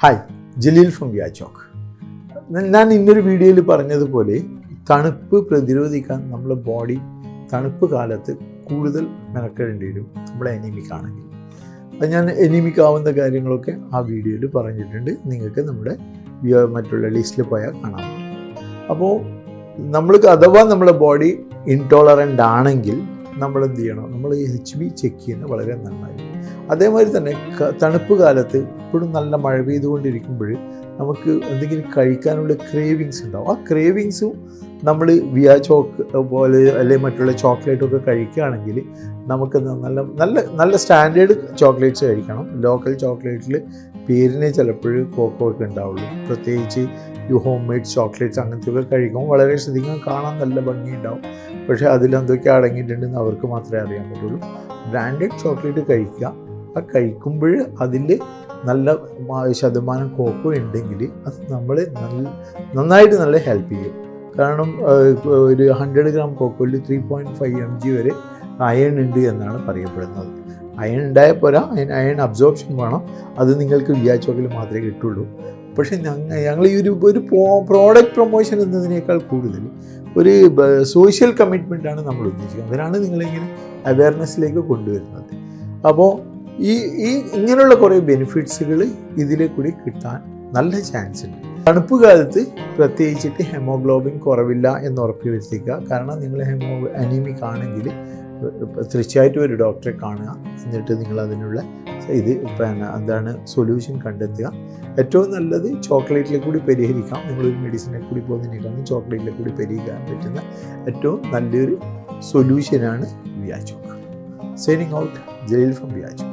Hi Jaleel from വ്യാചോക്ക് ഞാൻ ഇന്നൊരു വീഡിയോയിൽ പറഞ്ഞതുപോലെ തണുപ്പ് പ്രതിരോധിക്കാൻ നമ്മുടെ ബോഡി തണുപ്പ് കാലത്ത് കൂടുതൽ മെനക്കെടേണ്ടി വരും നമ്മുടെ എനിമിക് ആണെങ്കിൽ. അത് ഞാൻ എനിമിക് ആവുന്ന കാര്യങ്ങളൊക്കെ ആ വീഡിയോയിൽ പറഞ്ഞിട്ടുണ്ട്. നിങ്ങൾക്ക് നമ്മുടെ മറ്റുള്ള ലിസ്റ്റിൽ പോയാൽ കാണാം. അപ്പോൾ നമ്മൾക്ക് അഥവാ നമ്മുടെ ബോഡി ഇൻടോളറന്റ് ആണെങ്കിൽ നമ്മൾ എന്ത് ചെയ്യണം? നമ്മൾ എച്ച് ബി ചെക്ക് ചെയ്യുന്നത് വളരെ നന്നായി അതേമാതിരി തന്നെ തണുപ്പ് കാലത്ത് ഇപ്പോഴും നല്ല മഴ പെയ്തുകൊണ്ടിരിക്കുമ്പോൾ നമുക്ക് എന്തെങ്കിലും കഴിക്കാനുള്ള ക്രേവിങ്സ് ഉണ്ടാവും. ആ ക്രേവിങ്സും നമ്മൾ വിയ ചോക്ക് പോലെ അല്ലെങ്കിൽ മറ്റുള്ള ചോക്ലേറ്റൊക്കെ കഴിക്കുകയാണെങ്കിൽ നമുക്ക് നല്ല നല്ല നല്ല സ്റ്റാൻഡേർഡ് ചോക്ലേറ്റ്സ് കഴിക്കണം. ലോക്കൽ ചോക്ലേറ്റിൽ പേരിനെ ചിലപ്പോൾ കോക്കോ ഒക്കെ ഉണ്ടാവുള്ളൂ. പ്രത്യേകിച്ച് ഈ ഹോം മെയ്ഡ് ചോക്ലേറ്റ്സ് അങ്ങനത്തെയൊക്കെ കഴിക്കുമ്പോൾ വളരെ ശ്രദ്ധിക്കാൻ കാണാൻ നല്ല ഭംഗിയുണ്ടാവും. പക്ഷേ അതിലെന്തൊക്കെ അടങ്ങിയിട്ടുണ്ടെന്ന് അവർക്ക് മാത്രമേ അറിയാൻ പറ്റുള്ളൂ. ബ്രാൻഡഡ് ചോക്ലേറ്റ് കഴിക്കുക. ആ കഴിക്കുമ്പോൾ അതിൽ നല്ല ശതമാനം കോക്കോ ഉണ്ടെങ്കിൽ അത് നമ്മളെ നല്ല നന്നായിട്ട് നല്ല ഹെൽപ്പ് ചെയ്യും. കാരണം ഒരു hundred gram കോക്കോയിൽ three point five M G വരെ അയൺ ഉണ്ട് എന്നാണ് പറയപ്പെടുന്നത്. അയൺ ഉണ്ടായ പോരാ അതിന് അയൺ അബ്സോർപ്ഷൻ വേണം. അത് നിങ്ങൾക്ക് വിചാരിച്ചോക്കിൽ മാത്രമേ കിട്ടുള്ളൂ. പക്ഷേ ഞങ്ങൾ ഞങ്ങൾ ഈ ഒരു ഒരു പ്രോഡക്റ്റ് പ്രൊമോഷൻ എന്നതിനേക്കാൾ കൂടുതൽ ഒരു സോഷ്യൽ കമ്മിറ്റ്മെന്റ് ആണ് നമ്മൾ ഉദ്ദേശിക്കുന്നത്. അതിനാണ് നിങ്ങളിങ്ങനെ അവയർനെസ്സിലേക്ക് കൊണ്ടുവരുന്നത്. അപ്പോൾ ഈ ഈ ഇങ്ങനെയുള്ള കുറേ ബെനിഫിറ്റ്സുകൾ ഇതിലെ കൂടി കിട്ടാൻ നല്ല ചാൻസ് ഉണ്ട്. തണുപ്പ് കാലത്ത് പ്രത്യേകിച്ചിട്ട് ഹെമോഗ്ലോബിൻ കുറവില്ല എന്ന് ഉറപ്പ് വരുത്തിക്കുക. കാരണം നിങ്ങൾ ഹെമോ അനീമിക് ആണെങ്കിൽ തീർച്ചയായിട്ടും ഒരു ഡോക്ടറെ കാണുക. എന്നിട്ട് നിങ്ങൾ അതിനുള്ള ഇത് പിന്നെ എന്താണ് സൊല്യൂഷൻ കണ്ടെത്തുക. ഏറ്റവും നല്ലത് ചോക്ലേറ്റിലെ കൂടി പരിഹരിക്കാം. നിങ്ങളൊരു മെഡിസിനെ കൂടി പോകുന്നതിനേക്കാളും ചോക്ലേറ്റിലെ കൂടി പരിഹരിക്കാൻ പറ്റുന്ന ഏറ്റവും നല്ലൊരു സൊല്യൂഷനാണ് വിയാജോക്ക് സൈനിങ് ഔട്ട് ജയിൽ ഫ്രം വ്യാജോക്ക്